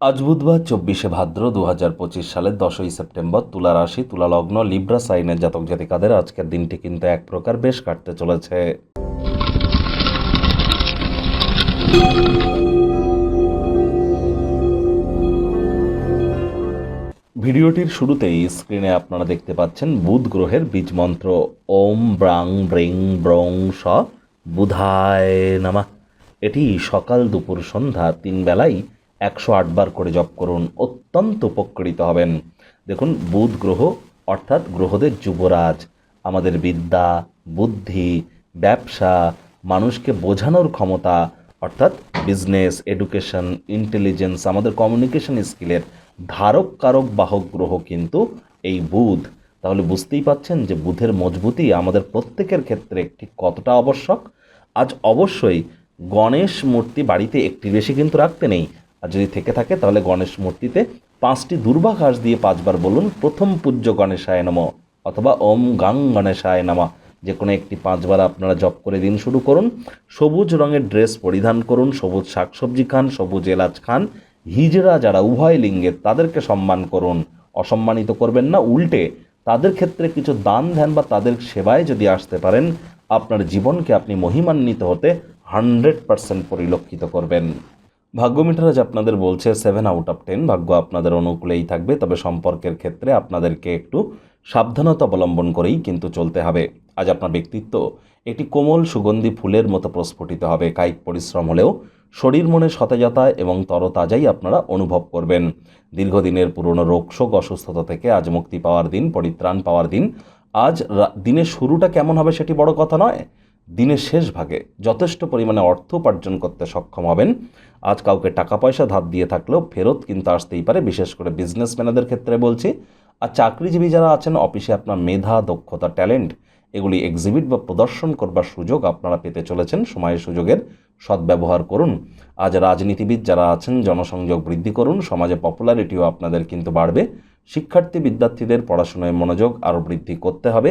আজ বুধবার, চব্বিশে ভাদ্র দু হাজার পঁচিশ সালের দশই সেপ্টেম্বর, তুলা রাশি, তুলা লগ্ন, লিব্রা, সাইনের জাতক জাতিকাদের আজকের দিনটি কিন্তু এক প্রকার বেশ কাটতে চলেছে। ভিডিওটির শুরুতেই স্ক্রিনে আপনারা দেখতে পাচ্ছেন বুধ গ্রহের বীজ মন্ত্র। ওম ব্রাং ব্রিং ব্রং স বুধায় নামা। এটি সকাল দুপুর সন্ধ্যা তিন বেলাই একশো আটবার করে জপ করুন, অত্যন্ত উপকৃত হবেন। দেখুন, বুধ গ্রহ, অর্থাৎ গ্রহদের যুবরাজ, আমাদের বিদ্যা, বুদ্ধি, ব্যবসা, মানুষকে বোঝানোর ক্ষমতা, অর্থাৎ বিজনেস এডুকেশন ইন্টেলিজেন্স আমাদের কমিউনিকেশন স্কিলের ধারক কারক বাহক গ্রহ কিন্তু এই বুধ। তাহলে বুঝতেই পাচ্ছেন যে বুধের মজবুতি আমাদের প্রত্যেকের ক্ষেত্রে ঠিক কতটা আবশ্যক? আজ অবশ্যই গণেশ মূর্তি বাড়িতে একটি বেশি কিন্তু রাখতে নেই আর যদি থেকে থাকে, তাহলে গণেশ মূর্তিতে পাঁচটি দুর্বা ঘাস দিয়ে পাঁচবার বলুন, প্রথম পূজ্য গণেশায় নম অথবা ওম গাং গণেশায় নামা। যে কোনো একটি পাঁচবার আপনারা জপ করে দিন শুরু করুন। সবুজ রঙের ড্রেস পরিধান করুন, সবুজ শাকসবজি খান, সবুজ এলাচ খান। হিজড়া যারা উভয় লিঙ্গের, তাদেরকে সম্মান করুন। অসম্মানিত করবেন না, উল্টে তাদের ক্ষেত্রে কিছু দান, ধ্যান বা তাদের সেবায় যদি আসতে পারেন, আপনার জীবনকে আপনি মহিমান্বিত হতে হান্ড্রেড পারসেন্ট পরিলক্ষিত করবেন। ভাগ্য মিটার আজ আপনাদের বলছে সেভেন আউট অফ টেন ভাগ্য আপনাদের অনুকূলেই থাকবে, তবে সম্পর্কের ক্ষেত্রে আপনাদেরকে একটু সাবধানতা অবলম্বন করেই কিন্তু চলতে হবে। আজ আপনার ব্যক্তিত্ব একটি কোমল সুগন্ধি ফুলের মতো প্রস্ফুটিত হবে। কায়িক পরিশ্রম হলেও শরীর মনে সতেজতা এবং তরতাজাই আপনারা অনুভব করবেন। দীর্ঘদিনের পুরনো রোগশোক অসুস্থতা থেকে আজ মুক্তি পাওয়ার দিন, পরিত্রাণ পাওয়ার দিন। আজ দিনের শুরুটা কেমন হবে সেটি বড় কথা নয়। দিনের শেষ ভাগে যথেষ্ট পরিমাণে অর্থ উপার্জন করতে সক্ষম হবেন। আজ কাউকে টাকা পয়সা ধার দিয়ে থাকলেও ফেরত কিন্তু আসতেই পারে, বিশেষ করে বিজনেসম্যানদের ক্ষেত্রে বলছি। আর চাকরিজীবী যারা আছেন, অফিসে আপনার মেধা, দক্ষতা, ট্যালেন্ট, এগুলি এক্সিবিট বা প্রদর্শন করবার সুযোগ আপনারা পেতে চলেছেন। সময়ের সুযোগের সদ্ব্যবহার করুন। আজ রাজনীতিবিদ যারা আছেন, জনসংযোগ বৃদ্ধি করুন। সমাজে পপুলারিটিও আপনাদের কিন্তু বাড়বে। শিক্ষার্থী বিদ্যার্থীদের পড়াশোনায় মনোযোগ আরও বৃদ্ধি করতে হবে।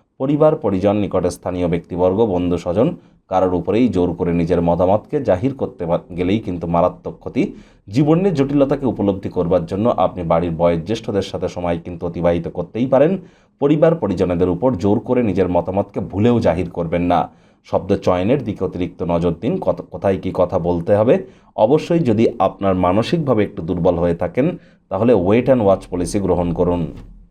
পরিবার, পরিজন, নিকটে স্থানীয় ব্যক্তিবর্গ, বন্ধু, স্বজন, কারোর উপরেই জোর করে নিজের মতামতকে জাহির করতে গেলেই কিন্তু মারাত্মক ক্ষতি। জীবনের জটিলতাকে উপলব্ধি করবার জন্য আপনি বাড়ির বয়োজ্যেষ্ঠদের সাথে সময় কিন্তু অতিবাহিত করতেই পারেন। পরিবার, পরিজনেদের উপর জোর করে নিজের মতামতকে ভুলেও জাহির করবেন না। শব্দ চয়নের দিকে অতিরিক্ত নজর দিন, কত কোথায় কী কথা বলতে হবে। অবশ্যই যদি আপনার মানসিকভাবে একটু দুর্বল হয়ে থাকেন, তাহলে ওয়েট অ্যান্ড ওয়াচ পলিসি গ্রহণ করুন।